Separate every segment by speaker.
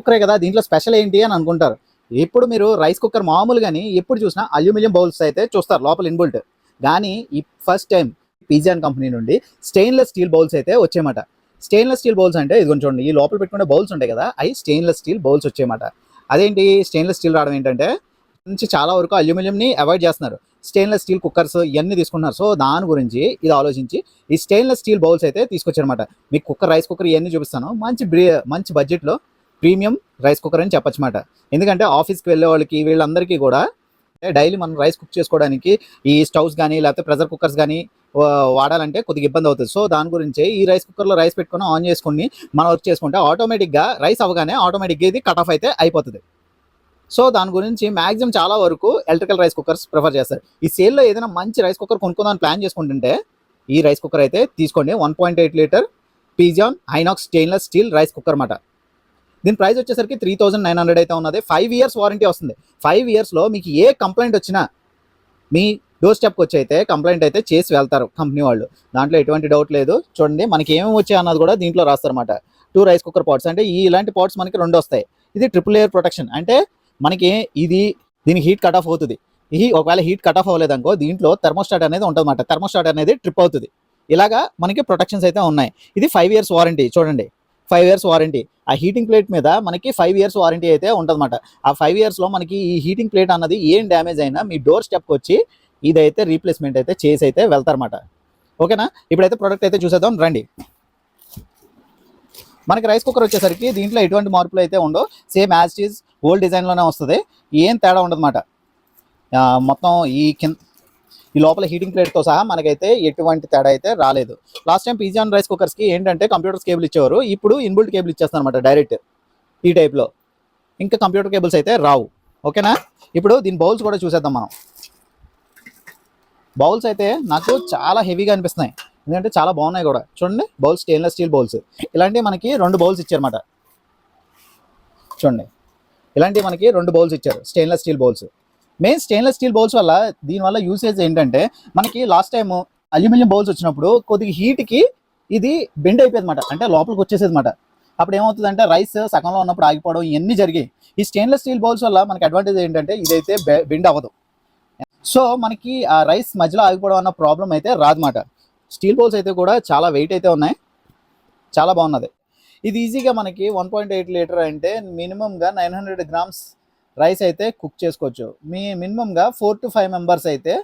Speaker 1: కుక్కరే కదా దీంట్లో స్పెషల్ ఏంటి అని అనుకుంటారు. ఇప్పుడు మీరు రైస్ కుక్కర్ మామూలుగాని ఎప్పుడు చూసినా అల్యూమినియం బౌల్స్ అయితే చూస్తారు లోపల ఇన్బుల్ట్ కానీ ఈ ఫస్ట్ టైం పిజియాన్ కంపెనీ నుండి స్టెయిన్లెస్ స్టీల్ బౌల్స్ అయితే వచ్చేయమాట స్టెయిన్లెస్ స్టీల్ బౌల్స్ అంటే ఇది చూడండి ఈ లోపల పెట్టుకునే బౌల్స్ ఉంటాయి కదా అవి స్టెయిన్లెస్ స్టీల్ బౌల్స్ వచ్చాయన్నమాట అదేంటి? స్టెయిన్లెస్ స్టీల్ రావడం ఏంటంటే నుంచి చాలా వరకు అల్యూమినియంని అవాయిడ్ చేస్తున్నారు. స్టెయిన్లెస్ స్టీల్ కుక్కర్స్ ఇవన్నీ తీసుకున్నారు సో దాని గురించి ఇది ఆలోచించి ఈ స్టెయిన్లెస్ స్టీల్ బౌల్స్ అయితే తీసుకొచ్చారనమాట మీకు కుక్కర్ రైస్ కుక్కర్ ఇవన్నీ చూపిస్తాను. మంచి మంచి బడ్జెట్లో ప్రీమియం రైస్ కుక్కర్ అని చెప్పచ్చు అనమాట ఎందుకంటే ఆఫీస్కి వెళ్ళే వాళ్ళకి వీళ్ళందరికీ కూడా డైలీ మనం రైస్ కుక్ చేసుకోవడానికి ఈ స్టవ్స్ కానీ లేకపోతే ప్రెషర్ కుక్కర్స్ కానీ వాడాలంటే కొద్దిగా ఇబ్బంది అవుతుంది. సో దాని గురించి ఈ రైస్ కుక్కర్లో రైస్ పెట్టుకొని ఆన్ చేసుకుని మనం వర్క్ చేసుకుంటే ఆటోమేటిక్గా రైస్ అవ్వగానే ఆటోమేటిక్గా ఇది కట్ ఆఫ్ అయితే అయిపోతుంది. సో దాని గురించి మ్యాక్సిమం చాలా వరకు ఎలక్ట్రికల్ రైస్ కుక్కర్స్ ప్రిఫర్ చేస్తారు. ఈ సేల్లో ఏదైనా మంచి రైస్ కుక్కర్ కొనుక్కుందామని ప్లాన్ చేసుకుంటుంటే ఈ రైస్ కుక్కర్ అయితే తీసుకోండి. One point eight litre Pigeon Inox stainless steel rice cooker అన్నమాట. దీని ప్రైస్ వచ్చేసరికి త్రీ థౌసండ్ నైన్ హండ్రెడ్ అయితే ఉన్నది. ఫైవ్ ఇయర్స్ వారంటీ వస్తుంది. ఫైవ్ ఇయర్స్లో మీకు ఏ కంప్లైంట్ వచ్చినా మీ డోర్ స్టెప్కి వచ్చి అయితే కంప్లైంట్ అయితే చేసి వెళ్తారు కంపెనీ వాళ్ళు. దాంట్లో ఎటువంటి డౌట్ లేదు. చూడండి మనకి ఏమేమి వచ్చాయి అన్నది కూడా దీంట్లో రాస్తారన్నమాట. టూ రైస్ కుక్కర్ పాట్స్ అంటే ఈ ఇలాంటి పాట్స్ మనకి రెండు వస్తాయి. ఇది ట్రిపుల్ ఎయిర్ ప్రొటెక్షన్ అంటే మనకి ఇది దీనికి హీట్ కట్ ఆఫ్ అవుతుంది. ఈ ఒకవేళ హీట్ కట్ ఆఫ్ అవ్వలేదనుకో దీంట్లో థర్మోస్టాట్ అనేది ఉంటుందన్నమాట. థర్మోస్టాట్ అనేది ట్రిప్ అవుతుంది. ఇలాగా మనకి ప్రొటెక్షన్స్ అయితే ఉన్నాయి. ఇది ఫైవ్ ఇయర్స్ వారంటీ చూడండి. ఫైవ్ ఇయర్స్ వారంటీ ఆ హీటింగ్ ప్లేట్ మీద మనకి ఫైవ్ ఇయర్స్ వారంటీ అయితే ఉంటుందన్నమాట. ఆ ఫైవ్ ఇయర్స్లో మనకి ఈ హీటింగ్ ప్లేట్ అన్నది ఏం డ్యామేజ్ అయినా మీ డోర్ స్టెప్కి వచ్చి ఇదైతే రీప్లేస్మెంట్ అయితే చేసి అయితే వెళ్తారన్నమాట. ఓకేనా ఇప్పుడైతే ప్రోడక్ట్ అయితే చూసేద్దాం రండి. మనకి రైస్ కుక్కర్ వచ్చేసరికి దీంట్లో ఎటువంటి మార్పులు అయితే ఉండవు. సేమ్ యాజ్ ఈజ్ ఓల్డ్ డిజైన్లోనే వస్తుంది. ఏం తేడా ఉండదన్నమాట. మొత్తం ఈ కింద ఈ లోపల హీటింగ్ ప్లేట్తో సహా మనకైతే ఎటువంటి తేడా అయితే రాలేదు. లాస్ట్ టైం పిజియాన్ రైస్ కుక్కర్స్కి ఏంటంటే కంప్యూటర్స్ కేబుల్ ఇచ్చేవారు. ఇప్పుడు ఇన్బుల్ట్ కేబుల్ ఇచ్చేస్తాను అనమాట డైరెక్ట్ ఈ టైప్లో ఇంకా కంప్యూటర్ కేబుల్స్ అయితే రావు. ఓకేనా? ఇప్పుడు దీని బౌల్స్ కూడా చూసేద్దాం మనం. బౌల్స్ అయితే నాకు చాలా హెవీగా అనిపిస్తున్నాయి. ఎందుకంటే చాలా బాగున్నాయి కూడా. చూడండి బౌల్స్ స్టెయిన్లెస్ స్టీల్ బౌల్స్ ఇలాంటివి మనకి రెండు బౌల్స్ ఇచ్చారన్నమాట. చూడండి. ఇలాంటివి మనకి రెండు బౌల్స్ ఇచ్చారు stainless steel bowls main stainless steel bowls వల్ల దీనివల్ల యూసేజ్ ఏంటంటే మనకి లాస్ట్ టైం అల్యూమినియం బౌల్స్ వచ్చినప్పుడు కొద్దిగా హీట్కి ఇది బెండ్ అయిపోయింది అనమాట అంటే లోపలికి వచ్చేసేది అనమాట అప్పుడు ఏమవుతుందంటే రైస్ సగంలో ఉన్నప్పుడు ఆగిపోవడం ఇవన్నీ జరిగాయి. ఈ స్టెయిన్లెస్ స్టీల్ బౌల్స్ వల్ల మనకి అడ్వాంటేజ్ ఏంటంటే ఇదైతే బెండ్ అవ్వదు. సో మనకి ఆ రైస్ మధ్యలో ఆగిపోవడం అన్న ప్రాబ్లం అయితే రాదన్నమాట. స్టీల్ బౌల్స్ అయితే కూడా చాలా వెయిట్ అయితే ఉన్నాయి. చాలా బాగున్నది. ఇది ఈజీగా మనకి వన్ పాయింట్ ఎయిట్ లీటర్ అంటే మినిమంగా నైన్ హండ్రెడ్ గ్రామ్స్ రైస్ అయితే కుక్ చేసుకోవచ్చు. మీ మినిమంగా ఫోర్ టు ఫైవ్ మెంబర్స్ అయితే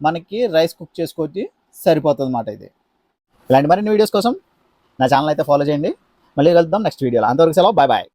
Speaker 1: మనకి రైస్ కుక్ చేసుకోవచ్చు సరిపోతుంది అన్నమాట ఇది. ఇలాంటి మరిన్ని వీడియోస్ కోసం నా ఛానల్ అయితే ఫాలో చేయండి. మళ్ళీ కలుద్దాం నెక్స్ట్ వీడియోలో. అంతవరకు సెలవు. Bye bye.